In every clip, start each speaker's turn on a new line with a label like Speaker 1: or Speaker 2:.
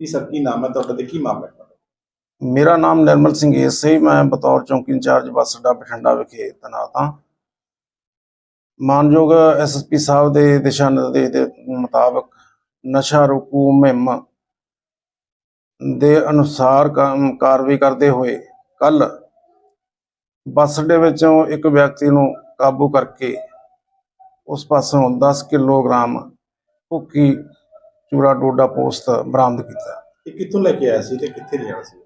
Speaker 1: ਜੀ ਸਰ, ਕੀ ਨਾਮ ਹੈ ਤੁਹਾਡਾ ਤੇ ਕੀ ਮਾਮਲਾ ਹੈ
Speaker 2: ਮੇਰਾ ਨਾਮ ਨਿਰਮਲ ਸਿੰਘ ਏਸੇ ਮੈਂ ਬਤੌਰ ਚੌਂਕੀ ਇੰਚਾਰਜ ਬੱਸ ਅੱਡਾ ਬਠਿੰਡਾ ਵਿਖੇ ਤੈਨਾਤ ਹਾਂ। ਮਾਨਯੋਗ ਐਸਐਸਪੀ ਸਾਹਿਬ ਦੇ ਦਿਸ਼ਾ ਨਿਰਦੇਸ਼ ਦੇ ਮੁਤਾਬਕ ਨਸ਼ਾ ਰੋਕੂ ਮੁਹਿੰਮ ਦੇ ਅਨੁਸਾਰ ਕੰਮ- ਕਾਰਵਾਈ ਕਰਦੇ ਹੋਏ ਕੱਲ ਬੱਸ ਅੱਡੇ ਵਿੱਚੋਂ ਇੱਕ ਵਿਅਕਤੀ ਨੂੰ ਕਾਬੂ ਕਰਕੇ ਉਸ ਪਾਸੋਂ 10 ਕਿਲੋਗ੍ਰਾਮ ਭੁੱਕੀ ਚੂੜਾ ਡੋਡਾ ਪੋਸਤ ਬਰਾਮਦ ਕੀਤਾ।
Speaker 1: ਇਹ ਕਿੱਥੋਂ ਲੈ ਕੇ ਆਇਆ ਸੀ ਤੇ ਕਿੱਥੇ ਲਿਆਇਆ ਸੀ?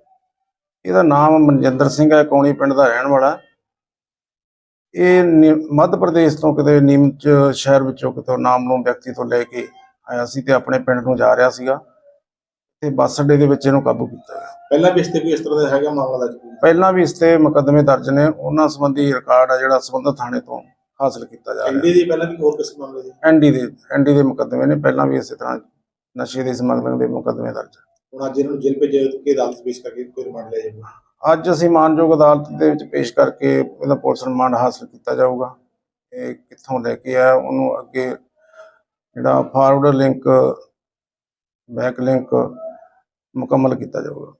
Speaker 2: ਇਹਦਾ ਨਾਮ ਮਨਜਿੰਦਰ ਸਿੰਘ ਹੈ ਕੌਣੀ ਪਿੰਡ ਦਾ ਰਹਿਣ ਵਾਲਾ। ਇਹ ਮੱਧ ਪ੍ਰਦੇਸ਼ ਤੋਂ ਕਿਤੇ ਨੀਮਚ ਸ਼ਹਿਰ ਵਿੱਚੋਂ ਕਿਤੇ ਨਾਮ ਨੂੰ ਵਿਅਕਤੀ ਤੋਂ ਲੈ ਕੇ ਆਇਆ ਸੀ ਤੇ ਆਪਣੇ ਪਿੰਡ ਨੂੰ ਜਾ ਰਿਹਾ ਸੀਗਾ। ਤੇ ਬੱਸ ਅੱਡੇ ਦੇ ਵਿੱਚ ਇਹਨੂੰ ਕਾਬੂ ਕੀਤਾ ਗਿਆ।
Speaker 1: ਪਹਿਲਾਂ ਵੀ ਇਸ ਤੇ ਕੋਈ ਇਸ ਤਰ੍ਹਾਂ ਦਾ ਹੈਗਾ ਮਾਮਲਾ ਦਾ ਕੋਈ?
Speaker 2: ਪਹਿਲਾਂ ਵੀ ਇਸ ਤੇ ਮੁਕੱਦਮੇ ਦਰਜ ਨੇ। ਉਹਨਾਂ ਸੰਬੰਧੀ ਰਿਕਾਰਡ ਆ ਜਿਹੜਾ ਸੰਬੰਧਿਤ ਥਾਣੇ ਤੋਂ ਹਾਸਲ ਕੀਤਾ ਜਾ ਰਿਹਾ।
Speaker 1: ਐਨਡੀ ਦੀ ਪਹਿਲਾਂ ਵੀ ਹੋਰ ਕਿਸੇ ਮਾਮਲੇ ਦੀ?
Speaker 2: ਐਨਡੀ ਦੇ ਐਨਡੀ ਦੇ ਮੁਕੱਦਮੇ ਨੇ। ਪਹਿਲਾਂ ਵੀ ਇਸੇ ਤਰ੍ਹਾਂ ਨਸ਼ੇ ਦੀ ਸਮਗਲਿੰਗ ਦੇ ਮੁਕੱਦਮੇ ਦਰਜ
Speaker 1: ਹੁਣ ਅੱਜ ਇਹਨਾਂ ਨੂੰ ਜੇਲ੍ਹ ਭੇਜਿਆ ਕੇ ਅਦਾਲਤ ਪੇਸ਼ ਕਰਕੇ ਕੋਈ ਰਿਮਾਂਡ ਲਿਆ ਜਾਊਗਾ?
Speaker 2: ਅੱਜ ਅਸੀਂ ਮਾਨਯੋਗ ਅਦਾਲਤ ਦੇ ਵਿੱਚ ਪੇਸ਼ ਕਰਕੇ ਇਹਦਾ ਪੁਲਿਸ ਰਿਮਾਂਡ ਹਾਸਲ ਕੀਤਾ ਜਾਊਗਾ। ਇਹ ਕਿੱਥੋਂ ਲੈ ਕੇ ਆਇਆ ਉਹਨੂੰ ਅੱਗੇ ਜਿਹੜਾ ਫਾਰਵਰਡ ਲਿੰਕ ਬੈਕ ਲਿੰਕ ਮੁਕੰਮਲ ਕੀਤਾ ਜਾਊਗਾ।